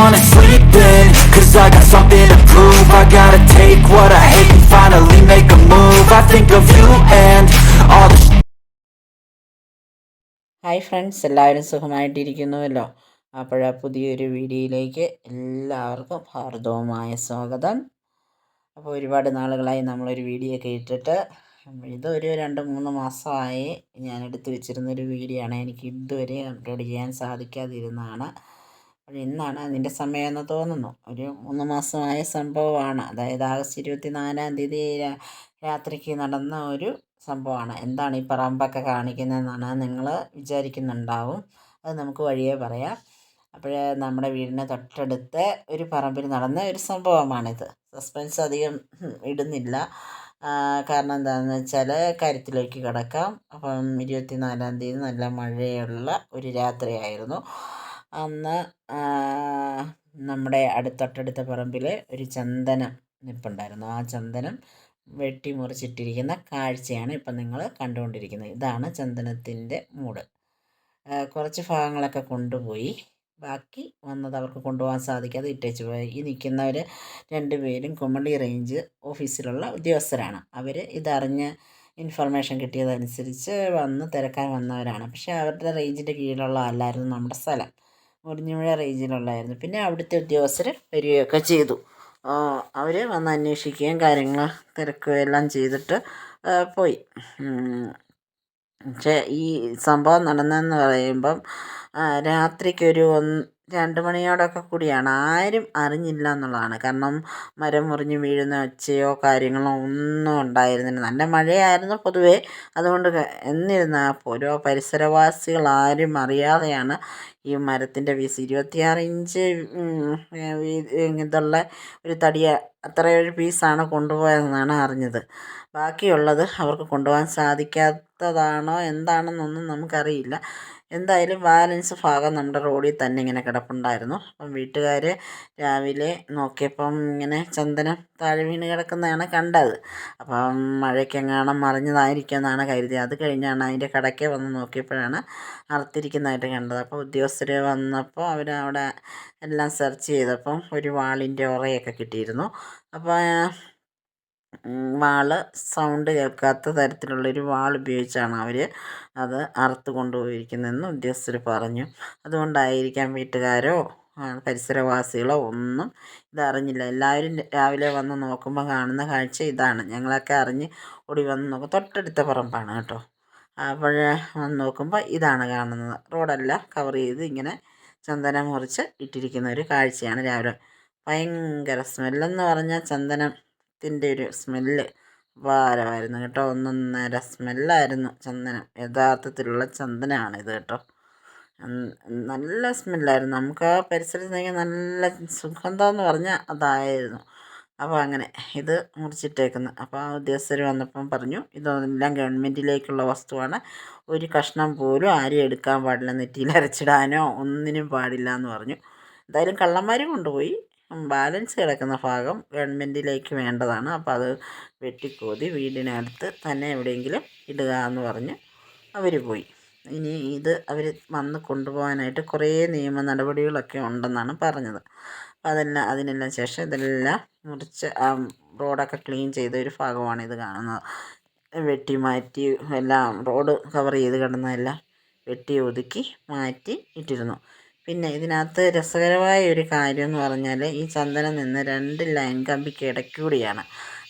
wanna sleep in Cause I got something to prove. I gotta take what I hate and finally make a move. I think of you and all the hi friends എല്ലാവരും സുഖമായിട്ടിരിക്കുന്നുവല്ലോ. അപ്പോൾ പുതിയൊരു വീഡിയോയിലേക്ക് എല്ലാവർക്കും ഹാർദവമായ സ്വാഗതം. അപ്പോൾ ഒരുപാട് നാളുകളായി നമ്മളൊരു വീഡിയോ ഒക്കെ ഇട്ടിട്ട് ഇതൊരു രണ്ട് മൂന്ന് മാസമായി ഞാൻ എടുത്തു വെച്ചിരുന്നൊരു വീഡിയോ ആണ് എനിക്ക് ഇതുവരെ അപ്ലോഡ് ചെയ്യാൻ സാധിക്കാതിരുന്നതാണ്. അപ്പോൾ ഇന്നാണ് അതിന്റെ സമയമെന്ന് തോന്നുന്നു. ഒരു മൂന്ന് മാസമായ സംഭവമാണ്. അതായത് ആഗസ്റ്റ് ഇരുപത്തി നാലാം തീയതി രാത്രിക്ക് നടന്ന ഒരു സംഭവമാണ്. എന്താണ് ഈ പറമ്പൊക്കെ കാണിക്കുന്നതെന്നാണ് നിങ്ങൾ വിചാരിക്കുന്നുണ്ടാവും. അത് നമുക്ക് വഴിയേ പറയാം. അപ്പോൾ നമ്മുടെ വീടിന് തൊട്ടടുത്ത് ഒരു പറമ്പിൽ നടന്ന ഒരു സംഭവമാണിത്. സസ്പെൻസ് അധികം ഇടുന്നില്ല. കാരണം എന്താണെന്ന് വെച്ചാൽ കാര്യത്തിലേക്ക് കിടക്കാം. അപ്പം ഇരുപത്തിനാലാം തീയതി നല്ല മഴയുള്ള ഒരു രാത്രിയായിരുന്നു. അന്ന് നമ്മുടെ അടുത്തൊട്ടടുത്ത പറമ്പിൽ ഒരു ചന്ദനം നിൽപ്പുണ്ടായിരുന്നു ആ ചന്ദനം വെട്ടി മുറിച്ചിട്ടിരിക്കുന്ന കാഴ്ചയാണ് ഇപ്പം നിങ്ങൾ കണ്ടുകൊണ്ടിരിക്കുന്നത്. ഇതാണ് ചന്ദനത്തിന്റെ മൂട്. കുറച്ച് ഭാഗങ്ങളൊക്കെ കൊണ്ടുപോയി. ബാക്കി വന്നത് അവർക്ക് കൊണ്ടുപോകാൻ സാധിക്കാതെ ഇട്ടേച്ച് പോയി. ഈ നിൽക്കുന്നവർ രണ്ടുപേരും കുമളി റേഞ്ച് ഓഫീസിലുള്ള ഉദ്യോഗസ്ഥരാണ്. അവർ ഇതറിഞ്ഞ് ഇൻഫർമേഷൻ കിട്ടിയതനുസരിച്ച് വന്ന് തിരക്കാൻ വന്നവരാണ്. പക്ഷേ അവരുടെ റേഞ്ചിന്റെ കീഴിലുള്ള അല്ലായിരുന്നു നമ്മുടെ സ്ഥലം. മുറിഞ്ഞുമുഴ റേഞ്ചിലുള്ളായിരുന്നു പിന്നെ അവിടുത്തെ ഉദ്യോഗസ്ഥർ വരികയൊക്കെ ചെയ്തു. അവർ വന്ന് അന്വേഷിക്കുകയും കാര്യങ്ങൾ തിരക്കുകയും എല്ലാം ചെയ്തിട്ട് പോയി. പക്ഷേ ഈ സംഭവം നടന്നതെന്ന് പറയുമ്പം രാത്രിക്കൊരു ഒന്ന് രണ്ട് മണിയോടൊക്കെ കൂടിയാണ്. ആരും അറിഞ്ഞില്ല എന്നുള്ളതാണ്. കാരണം മരം മുറിഞ്ഞ് വീഴുന്ന ഒച്ചയോ കാര്യങ്ങളോ ഒന്നും ഉണ്ടായിരുന്നില്ല. നല്ല മഴയായിരുന്നു പൊതുവേ. അതുകൊണ്ട് എന്നിരുന്നാൽ ഓരോ പരിസരവാസികൾ ആരും അറിയാതെയാണ് ഈ മരത്തിന്റെ വീസ്. ഇരുപത്തിയാറ് ഇഞ്ച് ഇതുള്ള ഒരു തടിയ അത്രയൊരു പീസാണ് കൊണ്ടുപോയതെന്നാണ് അറിഞ്ഞത്. ബാക്കിയുള്ളത് അവർക്ക് കൊണ്ടുപോകാൻ സാധിക്കാത്തതാണോ എന്താണെന്നൊന്നും നമുക്കറിയില്ല. എന്തായാലും ബാലൻസ് ഭാഗം നമ്മുടെ റോഡിൽ തന്നെ ഇങ്ങനെ കിടപ്പുണ്ടായിരുന്നു. അപ്പം വീട്ടുകാർ രാവിലെ നോക്കിയപ്പം ഇങ്ങനെ ചന്ദനം താഴെ വീണ് കിടക്കുന്നതാണ് കണ്ടത്. അപ്പം മഴയ്ക്കെങ്ങാണം മറിഞ്ഞതായിരിക്കും എന്നാണ് കരുതി അത് കഴിഞ്ഞാണ് അതിന്റെ കടയ്ക്ക് വന്ന് നോക്കിയപ്പോഴാണ് അറുത്തിരിക്കുന്നതായിട്ട് കണ്ടത്. അപ്പോൾ ഉദ്യോഗസ്ഥർ വന്നപ്പോൾ അവർ അവിടെ എല്ലാം സെർച്ച് ചെയ്തപ്പം ഒരു വാളിന്റെ ഉറയൊക്കെ കിട്ടിയിരുന്നു. അപ്പോൾ വാൾ സൗണ്ട് കേൾക്കാത്ത തരത്തിലുള്ളൊരു വാൾ ഉപയോഗിച്ചാണ് അവർ അത് അറുത്ത് കൊണ്ടുപോയിരിക്കുന്നതെന്ന് ഉദ്യോഗസ്ഥർ പറഞ്ഞു. അതുകൊണ്ടായിരിക്കാം വീട്ടുകാരോ പരിസരവാസികളോ ഒന്നും ഇതറിഞ്ഞില്ല. എല്ലാവരും രാവിലെ വന്ന് നോക്കുമ്പോൾ കാണുന്ന കാഴ്ച ഇതാണ്. ഞങ്ങളൊക്കെ അറിഞ്ഞ് ഓടി വന്ന് നോക്കും. തൊട്ടടുത്ത പറമ്പാണ് കേട്ടോ. അപ്പോൾ വന്ന് നോക്കുമ്പോൾ ഇതാണ് കാണുന്നത്. റോഡെല്ലാം കവർ ചെയ്ത് ഇങ്ങനെ ചന്ദനം മുറിച്ച് ഇട്ടിരിക്കുന്ന ഒരു കാഴ്ചയാണ് രാവിലെ. ഭയങ്കര സ്മെല്ലെന്ന് പറഞ്ഞാൽ ചന്ദനത്തിന്റെ ഒരു സ്മെല്ല്. ഭാരമായിരുന്നു കേട്ടോ. ഒന്നൊന്നര സ്മെല്ലായിരുന്നു ചന്ദനം. യഥാർത്ഥത്തിലുള്ള ചന്ദനമാണ് ഇത് കേട്ടോ നല്ല സ്മെല്ലായിരുന്നു. നമുക്ക് ആ പരിസരത്ത് നിന്ന് നല്ല സുഗന്ധം എന്ന് പറഞ്ഞാൽ അതായിരുന്നു. അപ്പോൾ അങ്ങനെ ഇത് മുറിച്ചിട്ടേക്കുന്നു. അപ്പോൾ ആ ഉദ്യോഗസ്ഥർ വന്നപ്പം പറഞ്ഞു ഇതെല്ലാം ഗവൺമെന്റിലേക്കുള്ള വസ്തുവാണ്. ഒരു കഷ്ണം പോലും ആരും എടുക്കാൻ പാടില്ല. നെറ്റിയിൽ അരച്ചിടാനോ ഒന്നിനും പാടില്ല എന്ന് പറഞ്ഞു. എന്തായാലും കള്ളന്മാരും കൊണ്ടുപോയി. ബാലൻസ് കിടക്കുന്ന ഭാഗം ഗവൺമെന്റിലേക്ക് വേണ്ടതാണ്. അപ്പോൾ അത് വെട്ടിക്കോതി വീടിനടുത്ത് തന്നെ എവിടെയെങ്കിലും ഇടുക എന്ന് പറഞ്ഞ് അവർ പോയി. ഇനി ഇത് അവർ വന്ന് കൊണ്ടുപോകാനായിട്ട് കുറേ നിയമ നടപടികളൊക്കെ ഉണ്ടെന്നാണ് പറഞ്ഞത്. അപ്പോൾ അതെല്ലാം അതിനെല്ലാം ശേഷം ഇതെല്ലാം മുറിച്ച് ആ റോഡൊക്കെ ക്ലീൻ ചെയ്ത ഒരു ഭാഗമാണ് ഇത് കാണുന്നത്. വെട്ടി മാറ്റി എല്ലാം റോഡ് കവർ ചെയ്ത് കിടന്നതെല്ലാം വെട്ടി ഒതുക്കി മാറ്റി ഇട്ടിരുന്നു. പിന്നെ ഇതിനകത്ത് രസകരമായ ഒരു കാര്യം എന്ന് പറഞ്ഞാൽ ഈ ചന്ദനം നിന്ന് രണ്ട് ലൈൻ കമ്പിക്ക് ഇടയ്ക്കൂടിയാണ്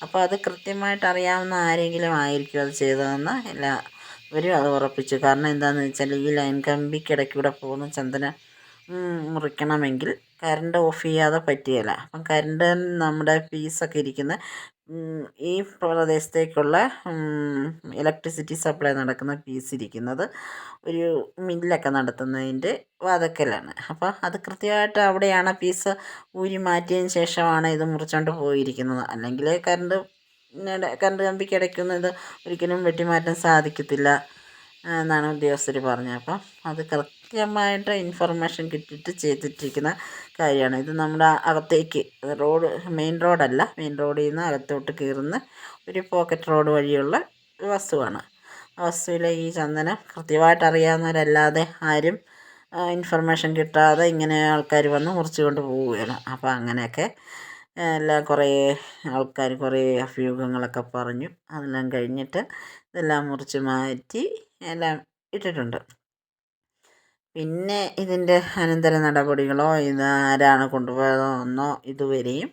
അപ്പോൾ അത് കൃത്യമായിട്ട് അറിയാവുന്ന ആരെങ്കിലും ആയിരിക്കും അത് ചെയ്തതെന്ന് എല്ലാവരും അത് ഉറപ്പിച്ചു. കാരണം എന്താണെന്ന് വെച്ചാൽ ഈ ലൈൻ കമ്പിക്കിടയ്ക്കൂടെ പോകുന്ന ചന്ദനം മുറിക്കണമെങ്കിൽ കറണ്ട് ഓഫ് ചെയ്യാതെ പറ്റുകയില്ല അപ്പം കറണ്ട് നമ്മുടെ പീസൊക്കെ ഇരിക്കുന്ന ഈ പ്രദേശത്തേക്കുള്ള ഇലക്ട്രിസിറ്റി സപ്ലൈ നടക്കുന്ന പീസ് ഇരിക്കുന്നത് ഒരു മില്ലൊക്കെ നടത്തുന്നതിന്റെ വാതക്കലാണ്. അപ്പോൾ അത് കൃത്യമായിട്ട് അവിടെയാണ് പീസ് ഊരി മാറ്റിയതിന് ശേഷമാണ് ഇത് മുറിച്ചുകൊണ്ട് പോയിരിക്കുന്നത്. അല്ലെങ്കിൽ കറണ്ട് കറണ്ട് കമ്പിക്ക് ഇടയ്ക്കുന്നത് ഒരിക്കലും വെട്ടിമാറ്റാൻ സാധിക്കത്തില്ല എന്നാണ് ഉദ്യോഗസ്ഥർ പറഞ്ഞത്. അപ്പം അത് കൃത്യമായിട്ട് ഇൻഫർമേഷൻ കിട്ടിയിട്ട് ചെയ്തിട്ടിരിക്കുന്ന കാര്യമാണ്. ഇത് നമ്മുടെ അകത്തേക്ക് റോഡ് മെയിൻ റോഡല്ല മെയിൻ റോഡിൽ നിന്ന് അകത്തോട്ട് കയറുന്ന ഒരു പോക്കറ്റ് റോഡ് വഴിയുള്ള വസ്തുവാണ്. ആ വസ്തുവിലെ ഈ ചന്ദനം കൃത്യമായിട്ട് അറിയാവുന്നവരല്ലാതെ ആരും ഇൻഫർമേഷൻ കിട്ടാതെ ഇങ്ങനെ ആൾക്കാർ വന്ന് മുറിച്ചു കൊണ്ട് പോവുകയാണ്. അപ്പോൾ അങ്ങനെയൊക്കെ എല്ലാം കുറേ ആൾക്കാർ കുറേ അഭ്യൂഹങ്ങളൊക്കെ പറഞ്ഞു. അതെല്ലാം കഴിഞ്ഞിട്ട് ഇതെല്ലാം മുറിച്ച് മാറ്റി എല്ലാം ഇട്ടിട്ടുണ്ട്. പിന്നെ ഇതിന്റെ അനന്തര നടപടികളോ ഇത് ആരാണ് കൊണ്ടുപോയതെന്നോ ഇതുവരെയും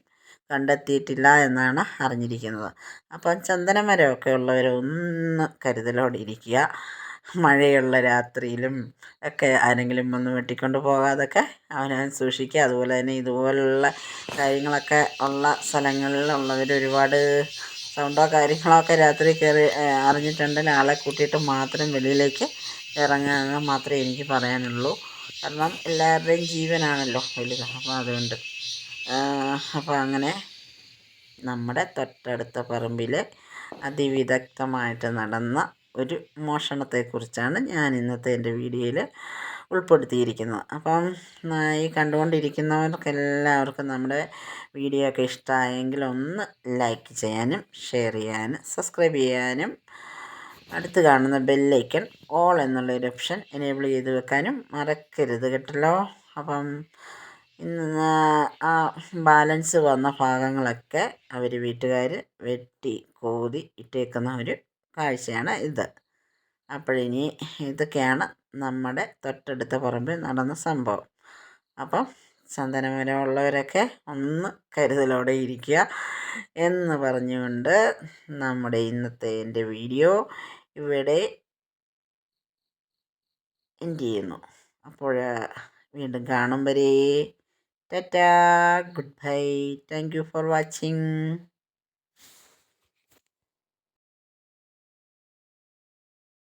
കണ്ടെത്തിയിട്ടില്ല എന്നാണ് അറിഞ്ഞിരിക്കുന്നത്. അപ്പം ചന്ദനമരമൊക്കെ ഉള്ളവർ ഒന്ന് കരുതലോടെ ഇരിക്കുക. മഴയുള്ള രാത്രിയിലും ഒക്കെ ആരെങ്കിലും വന്ന് വെട്ടിക്കൊണ്ട് പോകാതൊക്കെ അവനവൻ സൂക്ഷിക്കുക. അതുപോലെ തന്നെ ഇതുപോലുള്ള കാര്യങ്ങളൊക്കെ ഉള്ള സ്ഥലങ്ങളിലുള്ളവർ ഒരുപാട് സൗണ്ടോ കാര്യങ്ങളോ ഒക്കെ രാത്രി കയറി അറിഞ്ഞിട്ടുണ്ടെങ്കിൽ ആളെ കൂട്ടിയിട്ട് മാത്രം വെളിയിലേക്ക് ഇറങ്ങുക മാത്രമേ എനിക്ക് പറയാനുള്ളൂ. കാരണം എല്ലാവരുടെയും ജീവനാണല്ലോ വലുത് അപ്പോൾ അതുകൊണ്ട് അപ്പോൾ അങ്ങനെ നമ്മുടെ തൊട്ടടുത്ത പറമ്പിൽ അതിവിദഗ്ധമായിട്ട് നടന്ന ഒരു മോഷണത്തെക്കുറിച്ചാണ് ഞാൻ ഇന്നത്തെ എന്റെ വീഡിയോയിൽ ഉൾപ്പെടുത്തിയിരിക്കുന്നത്. അപ്പം ഈ കണ്ടുകൊണ്ടിരിക്കുന്നവർക്കെല്ലാവർക്കും നമ്മുടെ വീഡിയോ ഒക്കെ ഇഷ്ടമായെങ്കിൽ ഒന്ന് ലൈക്ക് ചെയ്യാനും ഷെയർ ചെയ്യാനും സബ്സ്ക്രൈബ് ചെയ്യാനും അടുത്ത് കാണുന്ന ബെല്ലൈക്കൺ ഓൾ എന്നുള്ളൊരു ഓപ്ഷൻ എനേബിൾ ചെയ്ത് വെക്കാനും മറക്കരുത് കേട്ടല്ലോ. അപ്പം ഇന്ന് ആ ബാലൻസ് വന്ന ഭാഗങ്ങളൊക്കെ അവർ വീട്ടുകാർ വെട്ടി കോതി ഇട്ടേക്കുന്ന ഒരു കാഴ്ചയാണ് ഇത്. അപ്പോഴിനി ഇതൊക്കെയാണ് നമ്മുടെ തൊട്ടടുത്ത പറമ്പിൽ നടന്ന സംഭവം. അപ്പം ചന്ദനമരമുള്ളവരൊക്കെ ഒന്ന് കരുതലോടെ ഇരിക്കുക എന്ന് പറഞ്ഞുകൊണ്ട് നമ്മുടെ ഇന്നത്തെ എന്റെ വീഡിയോ ഇവിടെ എൻഡ് ചെയ്യുന്നു. അപ്പോൾ വീണ്ടും കാണും വരെ. Tata. Goodbye. Thank you for watching.